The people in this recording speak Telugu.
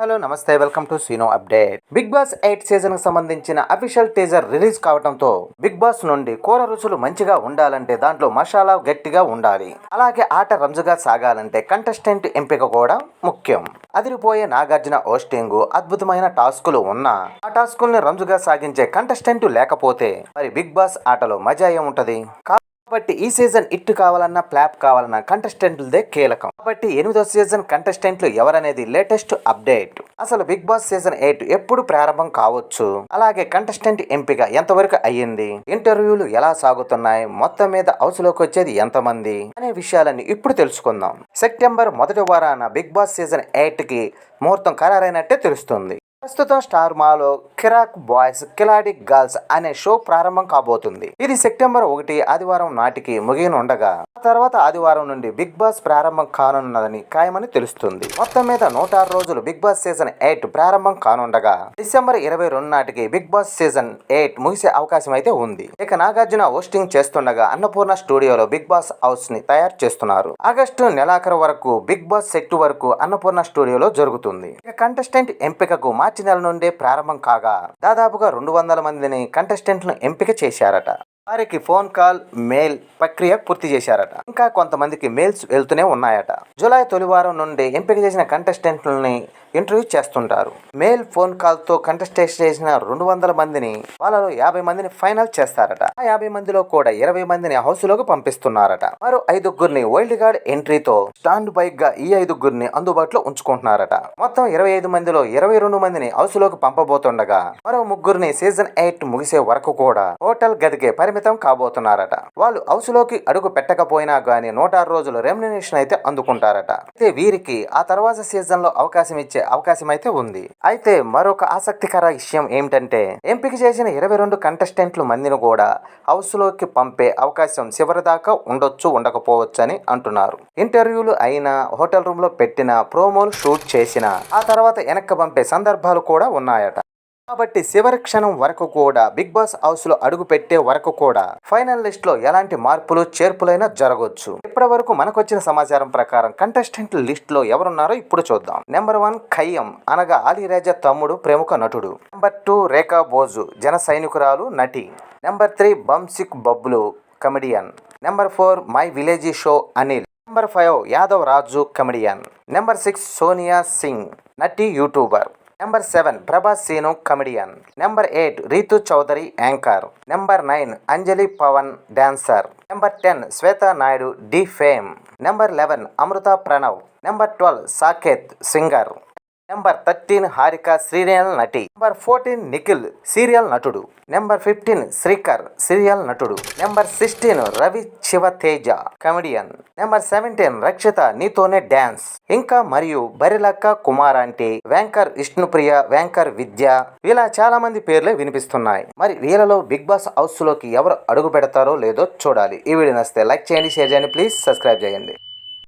హలో నమస్తే వెల్కమ్ టు సీనో అప్డేట్. బిగ్ బాస్ ఎయిట్ సీజన్కి సంబంధించిన అఫీషియల్ టీజర్ రిలీజ్ కావడంతో బిగ్ బాస్ నుండి కూర రుచులు మంచిగా ఉండాలంటే దాంట్లో మసాలా గట్టిగా ఉండాలి. అలాగే ఆట రంజుగా సాగాలంటే కంటెస్టెంట్ ఎంపిక కూడా ముఖ్యం. అదిరిపోయే నాగార్జున హోస్టింగ్ అద్భుతమైన టాస్కులు ఉన్నా ఆ టాస్కుల్ని రంజుగా సాగించే కంటెస్టెంట్ లేకపోతే మరి బిగ్ బాస్ ఆటలో మజా ఏముంటది? కాబట్టి ఈ సీజన్ ఇట్టు కావాలన్నా ప్లాప్ కావాలన్నా కంటెస్టెంట్లదే కీలకం. కాబట్టి ఎనిమిదో సీజన్ కంటెస్టెంట్లు ఎవరనేది లేటెస్ట్ అప్డేట్. అసలు బిగ్ బాస్ సీజన్ ఎయిట్ ఎప్పుడు ప్రారంభం కావచ్చు? అలాగే కంటెస్టెంట్ ఎంపిక ఎంతవరకు అయ్యింది? ఇంటర్వ్యూలు ఎలా సాగుతున్నాయి? మొత్తం మీద హౌస్లోకి వచ్చేది ఎంతమంది? అనే విషయాలన్నీ ఇప్పుడు తెలుసుకుందాం. సెప్టెంబర్ మొదటి వారాన బిగ్ బాస్ సీజన్ ఎయిట్కి ముహూర్తం ఖరారైనట్టే తెలుస్తుంది. ప్రస్తుతం స్టార్ మాలో కిరాక్ బాయ్స్ కిలాడిక్ గర్ల్స్ అనే షో ప్రారంభం కాబోతుంది. ఇది సెప్టెంబర్ ఒకటి ఆదివారం నాటికి ముగియనుండగా ఆ తర్వాత ఆదివారం నుండి బిగ్ బాస్ ప్రారంభం కానున్నదని ఖాయమని తెలుస్తుంది. మొత్తం మీద నూట ఆరు రోజులు బిగ్ బాస్ సీజన్ ఎయిట్ ప్రారంభం కానుండగా డిసెంబర్ ఇరవై రెండు నాటికి బిగ్ బాస్ సీజన్ ఎయిట్ ముగిసే అవకాశం అయితే ఉంది. ఇక నాగార్జున హోస్టింగ్ చేస్తుండగా అన్నపూర్ణ స్టూడియోలో బిగ్ బాస్ హౌస్ని తయారు చేస్తున్నారు. ఆగస్టు నెలాఖరు వరకు బిగ్ బాస్ సెట్ వరకు అన్నపూర్ణ స్టూడియోలో జరుగుతుంది. ఇక కంటెస్టెంట్ ఎంపికకు మార్చి నెల నుండే ప్రారంభం కాగా దాదాపుగా రెండు వందల మందిని కంటెస్టెంట్లను ఎంపిక చేశారట. వారికి ఫోన్ కాల్ మెయిల్ ప్రక్రియ పూర్తి చేశారట. ఇంకా కొంతమందికి మెయిల్స్ వెళ్తూనే ఉన్నాయట. జూలై తొలివారం నుండి ఎంపిక చేసిన కంటెస్టెంట్లని ఇంటర్వ్యూ చేస్తుంటారు. మెయిల్ ఫోన్ కాల్తో చేసిన రెండు వందల మందిని వాళ్ళలో యాభై మందిని ఫైనల్ చేస్తారట. ఆ యాభై మందిలో కూడా ఇరవై మందిని హౌస్లోకి పంపిస్తున్నారట. మరో ఐదుగురిని వైల్డ్ కార్డ్ ఎంట్రీతో స్టాండ్ బై గా ఈ ఐదుగురిని అందుబాటులో ఉంచుకుంటున్నారట. మొత్తం ఇరవై ఐదు మందిలో ఇరవై రెండు మందిని హౌస్లోకి పంపబోతుండగా మరో ముగ్గురిని సీజన్ ఎయిట్ ముగిసే వరకు కూడా హోటల్ గదికే పరిమితం కాబోతున్నారట. వాళ్ళు హౌస్లోకి అడుగు పెట్టకపోయినా గానీ నూట ఆరు రోజులు రెమ్యునేషన్ అయితే అందుకుంటారట. అయితే వీరికి ఆ తర్వాత సీజన్లో అవకాశం ఇచ్చే అవకాశం అయితే ఉంది. అయితే మరొక ఆసక్తికర విషయం ఏమిటంటే ఎంపిక చేసిన ఇరవై రెండు కంటెస్టెంట్లు మందిని కూడా హౌస్లోకి పంపే అవకాశం చివరి దాకా ఉండొచ్చు ఉండకపోవచ్చు అని అంటున్నారు. ఇంటర్వ్యూలు అయినా హోటల్ రూమ్లో పెట్టిన ప్రోమోలు షూట్ చేసిన ఆ తర్వాత వెనక్కి పంపే సందర్భాలు కూడా ఉన్నాయట. కాబట్టి చివరి క్షణం వరకు కూడా బిగ్ బాస్ హౌస్లో అడుగు పెట్టే వరకు కూడా ఫైనల్ లిస్ట్లో ఎలాంటి మార్పులు చేర్పులైనా జరగవచ్చు ఇప్పటి వరకు మనకొచ్చిన సమాచారం ప్రకారం కంటెస్టెంట్ లిస్ట్లో ఎవరున్నారో ఇప్పుడు చూద్దాం. నెంబర్ వన్ ఖయ్యం అనగా ఆలిరాజా తమ్ముడు ప్రముఖ నటుడు. నెంబర్ టూ రేఖా బోజు జన సైనికురాలు నటి. నెంబర్ త్రీ బంసిక్ బబ్బులు comedian. Number four my village show Anil. Number five Yadav Raju comedian. Number six Sonia Singh నటి YouTuber. Number seven Prabhas Seenu comedian. Number eight Ritu Chowdary anchor. Number nine Anjali Pavan dancer. Number ten Shweta Naidu Dhee fame. Number eleven Amrutha Pranav. Number twelve Saketh singer. Number thirteen Harika serial నటి నెంబర్ ఫోర్టీన్ నిఖిల్ సీరియల్ నటుడు నెంబర్ ఫిఫ్టీన్ శ్రీకర్ సీరియల్ నటుడు number sixteen Ravi Shivateja comedian number seventeen Rakshitha నీతోనే డ్యాన్స్ ఇంకా మరియు బరిలక్క కుమార్ అంటే వ్యాంకర్ విష్ణుప్రియ వ్యాంకర్ విద్య ఇలా చాలా మంది పేర్లే వినిపిస్తున్నాయి. మరి వీళ్ళలో బిగ్ బాస్ హౌస్లోకి ఎవరు అడుగు పెడతారో లేదో చూడాలి. ఈ వీడియో నచ్చితే లైక్ చేయండి షేర్ చేయండి ప్లీజ్ సబ్స్క్రైబ్ చేయండి.